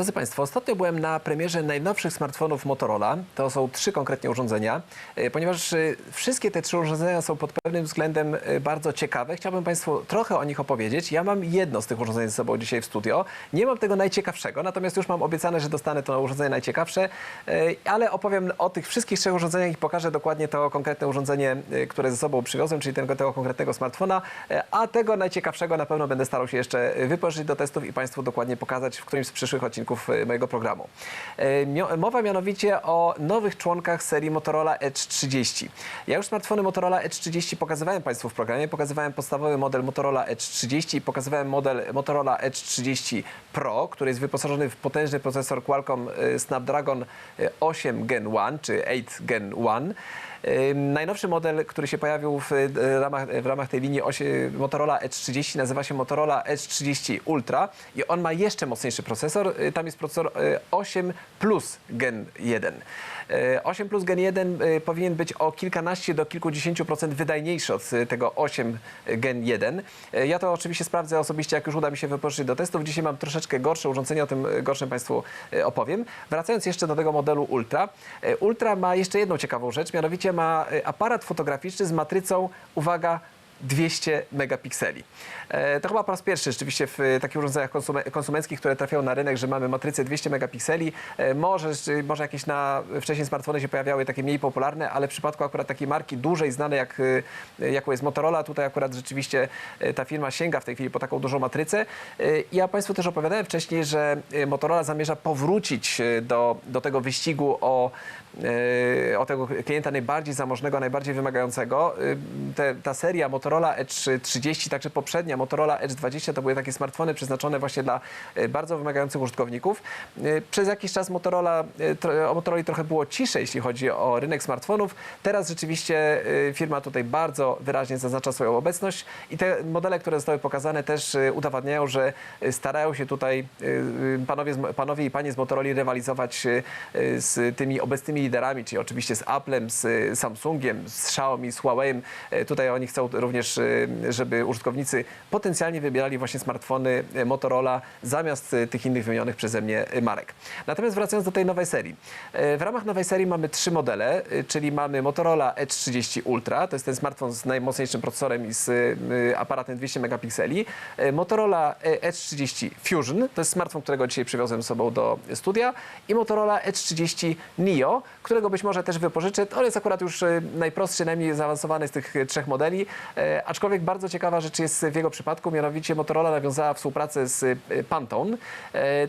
Drodzy Państwo, ostatnio byłem na premierze najnowszych smartfonów Motorola. To są trzy konkretnie urządzenia. E, Ponieważ e, wszystkie te trzy urządzenia są pod pewnym względem e, bardzo ciekawe, chciałbym Państwu trochę o nich opowiedzieć. Ja mam jedno z tych urządzeń ze sobą dzisiaj w studio. Nie mam tego najciekawszego, natomiast już mam obiecane, że dostanę to urządzenie najciekawsze, ale opowiem o tych wszystkich trzech urządzeniach i pokażę dokładnie to konkretne urządzenie, które ze sobą przywiozłem, czyli tego, tego konkretnego smartfona, a tego najciekawszego na pewno będę starał się jeszcze wypożyczyć do testów i Państwu dokładnie pokazać w którymś z przyszłych odcinków e, mojego programu. E, Mowa mianowicie o nowych członkach serii Motorola Edge 30. Ja już smartfony Motorola Edge 30 pokazywałem Państwu w programie. Pokazywałem podstawowy model Motorola Edge 30 i pokazywałem model Motorola Edge 30 Pro, który jest wyposażony w potężny procesor Qualcomm e, Snapdragon e, 8 Gen 1 czy 8 Gen 1. Najnowszy model, który się pojawił w, e, ramach, w ramach tej linii Motorola Edge 30 nazywa się Motorola Edge 30 Ultra i on ma jeszcze mocniejszy procesor. Y, Tam jest procesor y, 8 Plus Gen 1. Y, 8 Plus Gen 1 y, powinien być o kilkanaście do kilkudziesięciu procent wydajniejszy od y, tego 8 Gen 1. Y, Ja to oczywiście sprawdzę osobiście, jak już uda mi się wypożyczyć do testów. Dzisiaj mam troszeczkę gorsze urządzenie, o tym y, gorszym Państwu y, opowiem. Wracając jeszcze do tego modelu Ultra. Y, Ultra ma jeszcze jedną ciekawą rzecz, mianowicie ma y, aparat fotograficzny z matrycą, uwaga, 200 megapikseli. E, To chyba po raz pierwszy rzeczywiście w e, takich urządzeniach konsume- konsumenckich, które trafiają na rynek, że mamy matrycę 200 megapikseli. E, Może, może jakieś na wcześniej smartfony się pojawiały takie mniej popularne, ale w przypadku akurat takiej marki dużej, znanej jak, e, jaką jest Motorola, tutaj akurat rzeczywiście e, ta firma sięga w tej chwili po taką dużą matrycę. E, Ja Państwu też opowiadałem wcześniej, że e, Motorola zamierza powrócić e, do, do tego wyścigu o, e, o tego klienta najbardziej zamożnego, najbardziej wymagającego. E, Te, ta seria Motorola Edge 30, także poprzednia Motorola Edge 20 to były takie smartfony przeznaczone właśnie dla e, bardzo wymagających użytkowników. Przez jakiś czas Motorola, o Motorola trochę było ciszej, jeśli chodzi o rynek smartfonów. Teraz rzeczywiście firma tutaj bardzo wyraźnie zaznacza swoją obecność i te modele, które zostały pokazane też udowadniają, że starają się tutaj panowie, panowie i panie z Motorola rywalizować z tymi obecnymi liderami, czyli oczywiście z Applem, z Samsungiem, z Xiaomi, z Huawei. E, Tutaj oni chcą również, e, żeby użytkownicy potencjalnie wybierali właśnie smartfony e, Motorola zamiast tych innych wymienionych przeze mnie marek. Natomiast wracając do tej nowej serii. W ramach nowej serii mamy trzy modele, czyli mamy Motorola Edge 30 Ultra, to jest ten smartfon z najmocniejszym procesorem i z aparatem 200 megapikseli. Motorola e, Edge 30 Fusion, to jest smartfon, którego dzisiaj przywiozłem z sobą do studia i Motorola Edge 30 Neo, którego być może też wypożyczę. To jest akurat już e, najprostszy, najmniej zaawansowany z tych e, trzech modeli, e, aczkolwiek bardzo ciekawa rzecz jest w jego przypadku, mianowicie Motorola nawiązała współpracę z Pantone,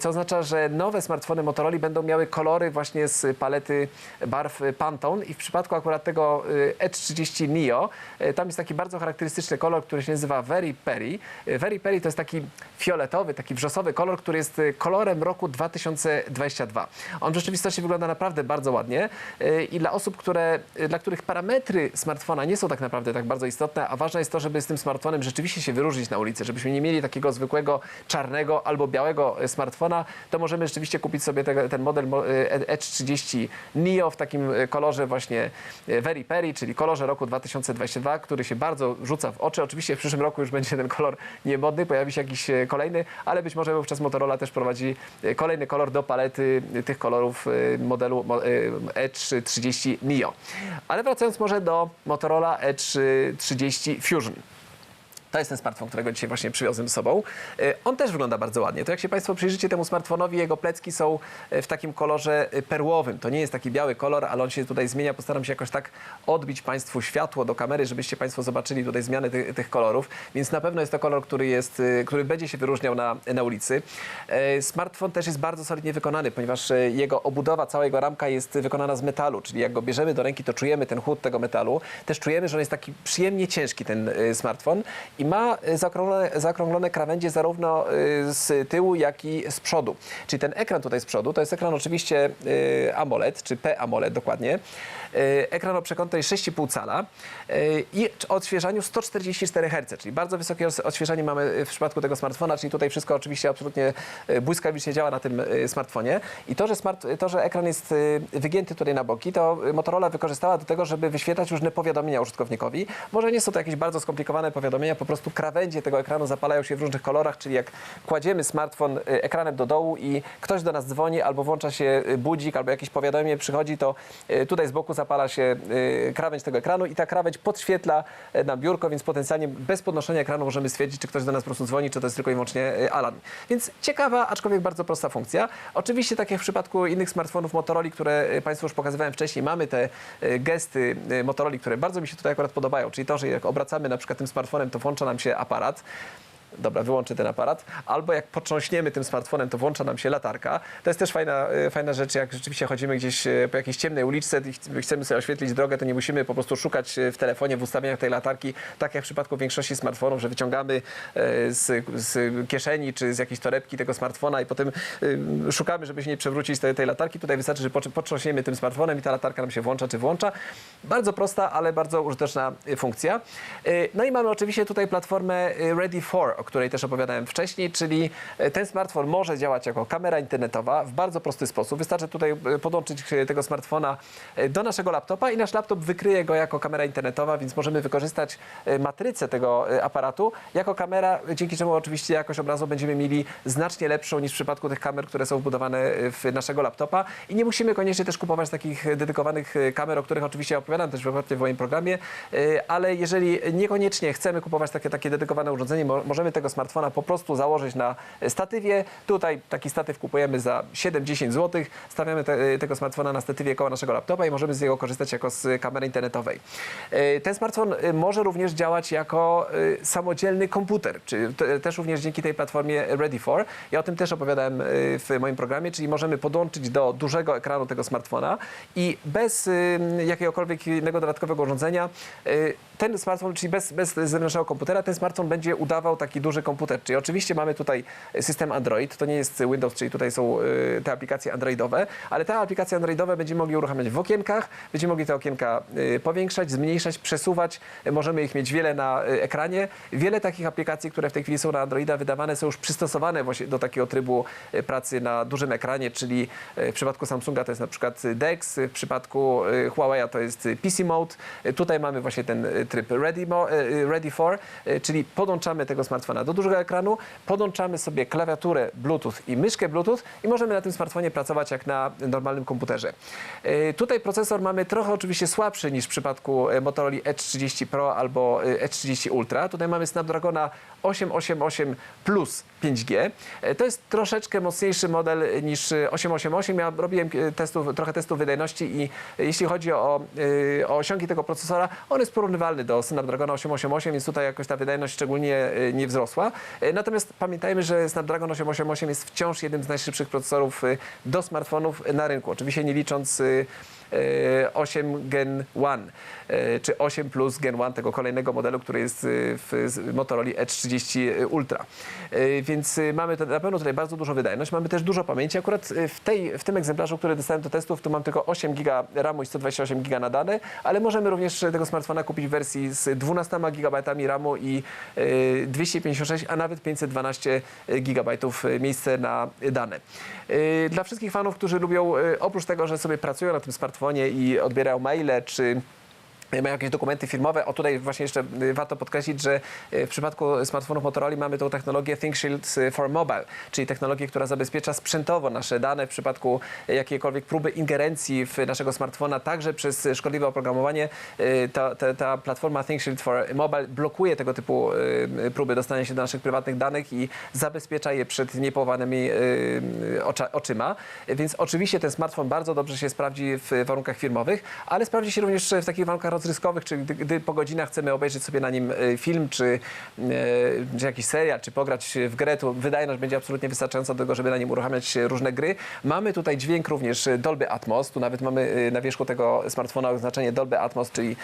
co oznacza, że nowe smartfony Motorola będą miały kolory właśnie z palety barw Pantone i w przypadku akurat tego Edge 30 Neo, tam jest taki bardzo charakterystyczny kolor, który się nazywa Very Perry. Very Perry to jest taki fioletowy, taki wrzosowy kolor, który jest kolorem roku 2022. On w rzeczywistości wygląda naprawdę bardzo ładnie e, i dla osób, które, e, dla których parametry smartfona nie są tak naprawdę tak bardzo istotne, a ważne jest to, żeby z tym smartfonem rzeczywiście się wyróżnić na ulicy, żebyśmy nie mieli takiego zwykłego czarnego albo białego e, smartfona, to możemy rzeczywiście kupić sobie te, ten model mo- Edge 30 Neo w takim kolorze właśnie Very Perry, czyli kolorze roku 2022, który się bardzo rzuca w oczy. Oczywiście w przyszłym roku już będzie ten kolor niemodny, pojawi się jakiś kolejny, ale być może wówczas Motorola też prowadzi kolejny kolor do palety tych kolorów modelu mo- e, Edge 30 Neo. Ale wracając może do Motorola Edge e, 30 Fusion. To jest ten smartfon, którego dzisiaj właśnie przywiozłem z sobą. E, On też wygląda bardzo ładnie. To jak się Państwo przyjrzycie temu smartfonowi, jego plecki są e, w takim kolorze e, perłowym. To nie jest taki biały kolor, ale on się tutaj zmienia. Postaram się jakoś tak odbić Państwu światło do kamery, żebyście Państwo zobaczyli tutaj zmiany ty, tych kolorów. Więc na pewno jest to kolor, który, jest, który będzie się wyróżniał na, na ulicy. Smartfon też jest bardzo solidnie wykonany, ponieważ jego obudowa, cała jego ramka jest wykonana z metalu, czyli jak go bierzemy do ręki, to czujemy ten chłód tego metalu. Też czujemy, że on jest taki przyjemnie ciężki, ten smartfon i ma e, zaokrąglone, zaokrąglone krawędzie zarówno e, z tyłu, jak i z przodu. Czyli ten ekran tutaj z przodu, to jest ekran oczywiście e, AMOLED, czy P-AMOLED dokładnie. Ekran o przekątnej 6,5 cala i odświeżaniu 144 Hz, czyli bardzo wysokie odświeżanie mamy w przypadku tego smartfona, czyli tutaj wszystko oczywiście absolutnie błyskawicznie działa na tym smartfonie. I to, że, smart, to, że ekran jest wygięty tutaj na boki, to Motorola wykorzystała do tego, żeby wyświetlać różne powiadomienia użytkownikowi. Może nie są to jakieś bardzo skomplikowane powiadomienia, po prostu krawędzie tego ekranu zapalają się w różnych kolorach, czyli jak kładziemy smartfon y, ekranem do dołu i ktoś do nas dzwoni albo włącza się y, budzik, albo jakieś powiadomienie przychodzi, to y, tutaj z boku zapala się krawędź tego ekranu i ta krawędź podświetla nam biurko, więc potencjalnie bez podnoszenia ekranu możemy stwierdzić, czy ktoś do nas po prostu dzwoni, czy to jest tylko i wyłącznie alarm. Więc ciekawa, aczkolwiek bardzo prosta funkcja. Oczywiście, tak jak w przypadku innych smartfonów Motorola, które Państwu już pokazywałem wcześniej, mamy te gesty Motorola, które bardzo mi się tutaj akurat podobają, czyli to, że jak obracamy na przykład tym smartfonem, to włącza nam się aparat. Dobra, wyłączę ten aparat. Albo jak potrząśniemy tym smartfonem, to włącza nam się latarka. To jest też fajna, y, fajna rzecz, jak rzeczywiście chodzimy gdzieś y, po jakiejś ciemnej uliczce i ch- chcemy sobie oświetlić drogę, to nie musimy po prostu szukać y, w telefonie, w ustawieniach tej latarki, tak jak w przypadku większości smartfonów, że wyciągamy z, z kieszeni czy z jakiejś torebki tego smartfona i potem szukamy, żeby się nie przewrócić tej, tej latarki. Tutaj wystarczy, że potrz- potrząśniemy tym smartfonem i ta latarka nam się włącza czy włącza. Bardzo prosta, ale bardzo użyteczna funkcja. No i mamy oczywiście tutaj platformę Ready for, o której też opowiadałem wcześniej, czyli y, ten smartfon może działać jako kamera internetowa w bardzo prosty sposób. Wystarczy tutaj y, podłączyć y, tego smartfona do naszego laptopa i nasz laptop wykryje go jako kamera internetowa, więc możemy wykorzystać matrycę tego aparatu jako kamera, dzięki czemu oczywiście jakość obrazu będziemy mieli znacznie lepszą niż w przypadku tych kamer, które są wbudowane w naszego laptopa i nie musimy koniecznie też kupować takich dedykowanych kamer, o których oczywiście opowiadam też wielokrotnie w moim programie, ale jeżeli niekoniecznie chcemy kupować takie, takie dedykowane urządzenie, mo- możemy tego smartfona po prostu założyć na statywie. Tutaj taki statyw kupujemy za 7-10 zł, stawiamy te, tego smartfona na statywie koło naszego laptopa i możemy z niego korzystać jako z kamery internetowej. Y, Ten smartfon y, może również działać jako y, samodzielny komputer, czy te- też również dzięki tej platformie Ready for. Ja o tym też opowiadałem y, w moim programie, czyli możemy podłączyć do dużego ekranu tego smartfona i bez y, jakiegokolwiek innego dodatkowego urządzenia y, ten smartfon, czyli bez, bez zewnętrznego komputera, ten smartfon będzie udawał taki duży komputer. Czyli oczywiście mamy tutaj system Android, to nie jest Windows, czyli tutaj są y, te aplikacje androidowe, ale te aplikacje androidowe będziemy mogli uruchamiać w okienkach, będziemy mogli te okienka y, powiększać, zmniejszać, przesuwać, możemy ich mieć wiele na y, ekranie. Wiele takich aplikacji, które w tej chwili są na Androida wydawane, są już przystosowane właśnie do takiego trybu pracy na dużym ekranie, czyli w przypadku Samsunga to jest na przykład DeX, w przypadku Huawei'a to jest PC Mode. Tutaj mamy właśnie ten tryb Ready, ready for, czyli podłączamy tego smartfona do dużego ekranu, podłączamy sobie klawiaturę Bluetooth i myszkę Bluetooth i możemy na tym smartfonie pracować jak na normalnym komputerze. Y, Tutaj procesor mamy trochę oczywiście słabszy niż w przypadku y, Motorola Edge30 Pro albo y, Edge30 Ultra. Tutaj mamy Snapdragona 888 plus 5G. E, To jest troszeczkę mocniejszy model niż e, 888. Ja robiłem e, testów, trochę testów wydajności i e, jeśli chodzi o, e, o osiągi tego procesora, on jest porównywalny do Snapdragona 888, więc tutaj jakoś ta wydajność szczególnie e, nie wzrosła. E, Natomiast pamiętajmy, że Snapdragon 888 jest wciąż jednym z najszybszych procesorów e, do smartfonów na rynku. Oczywiście nie licząc e, e, 8 Gen 1, e, czy 8 Plus Gen 1, tego kolejnego modelu, który jest e, w Motorola Edge30 Ultra. E, Więc e, mamy na pewno tutaj bardzo dużo wydajność, mamy też dużo pamięci. Akurat e, w, tej, w tym egzemplarzu, który dostałem do testów, tu mam tylko 8 GB RAMu i 128 GB na dane, ale możemy również tego smartfona kupić w wersji z 12 GB RAMu i e, 256, a nawet 512 GB miejsce na dane. E, Dla wszystkich fanów, którzy lubią, e, oprócz tego, że sobie pracują na tym smartfonie i odbierają maile, czy mają jakieś dokumenty firmowe. O tutaj właśnie jeszcze y, warto podkreślić, że y, w przypadku smartfonów Motorola mamy tą technologię ThinkShield y, for Mobile, czyli technologię, która zabezpiecza sprzętowo nasze dane w przypadku jakiejkolwiek próby ingerencji w naszego smartfona, także przez szkodliwe oprogramowanie. Ta, ta, ta platforma ThinkShield for Mobile blokuje tego typu próby dostania się do naszych prywatnych danych i zabezpiecza je przed niepowanymi ocza, oczyma. Więc oczywiście ten smartfon bardzo dobrze się sprawdzi w warunkach firmowych, ale sprawdzi się również w takich warunkach rozrywkowych, czyli gdy, gdy po godzinach chcemy obejrzeć sobie na nim e, film, czy, e, czy jakiś serial, czy pograć w grę, to wydajność będzie absolutnie wystarczająca do tego, żeby na nim uruchamiać różne gry. Mamy tutaj dźwięk również Dolby Atmos. Tu nawet mamy e, na wierzchu tego smartfona oznaczenie Dolby Atmos, czyli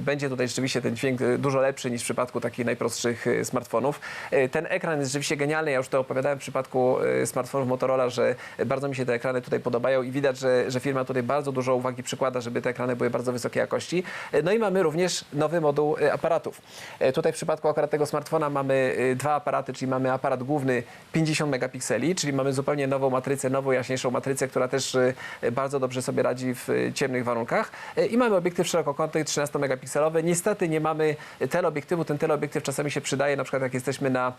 będzie tutaj rzeczywiście ten dźwięk dużo lepszy niż w przypadku takich najprostszych smartfonów. Ten ekran jest rzeczywiście genialny. Ja już to opowiadałem w przypadku smartfonów Motorola, że bardzo mi się te ekrany tutaj podobają i widać, że, że firma tutaj bardzo dużo uwagi przykłada, żeby te ekrany były bardzo wysokiej jakości. No i mamy również nowy moduł e, aparatów. E, Tutaj w przypadku akurat tego smartfona mamy e, dwa aparaty, czyli mamy aparat główny 50 megapikseli, czyli mamy zupełnie nową matrycę, nową, jaśniejszą matrycę, która też bardzo dobrze sobie radzi w ciemnych warunkach. I mamy obiektyw szerokokątny 13 megapikselowy. Niestety nie mamy teleobiektywu. Ten teleobiektyw czasami się przydaje, na przykład jak jesteśmy na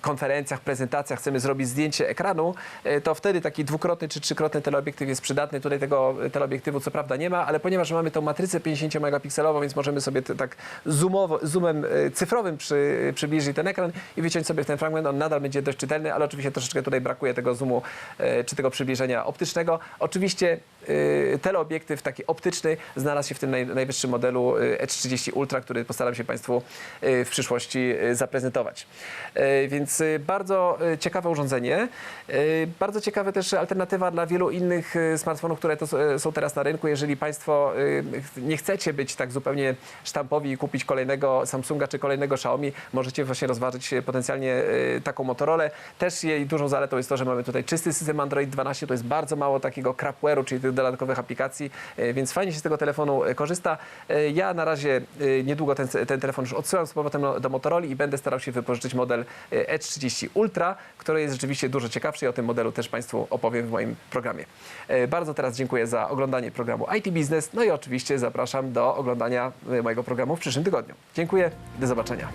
konferencjach, prezentacjach, chcemy zrobić zdjęcie ekranu, to wtedy taki dwukrotny czy trzykrotny teleobiektyw jest przydatny. Tutaj tego teleobiektywu co prawda nie ma, ale ponieważ mamy tą matrycę 50 megapikselową, więc możemy sobie tak zoomowo, zoomem e, cyfrowym przy, przybliżyć ten ekran i wyciąć sobie ten fragment. On nadal będzie dość czytelny, ale oczywiście troszeczkę tutaj brakuje tego zoomu e, czy tego przybliżenia optycznego. Oczywiście teleobiektyw taki optyczny znalazł się w tym naj, najwyższym modelu e, E30 Ultra, który postaram się Państwu e, w przyszłości zaprezentować. Więc bardzo ciekawe urządzenie. Bardzo ciekawe też alternatywa dla wielu innych smartfonów, które są teraz na rynku. Jeżeli Państwo nie chcecie być tak zupełnie sztampowi i kupić kolejnego Samsunga czy kolejnego Xiaomi, możecie właśnie rozważyć potencjalnie taką Motorola. Też jej dużą zaletą jest to, że mamy tutaj czysty system Android 12. To jest bardzo mało takiego crapware'u, czyli tych dodatkowych aplikacji, e, więc fajnie się z tego telefonu e, korzysta. E, Ja na razie niedługo ten, ten telefon już odsyłam z powrotem do, Motorola i będę starał się wypożyczyć model e, E30 Ultra, który jest rzeczywiście dużo ciekawszy i o tym modelu też Państwu opowiem w moim programie. Bardzo teraz dziękuję za oglądanie programu IT Business, no i oczywiście zapraszam do oglądania mojego programu w przyszłym tygodniu. Dziękuję, do zobaczenia.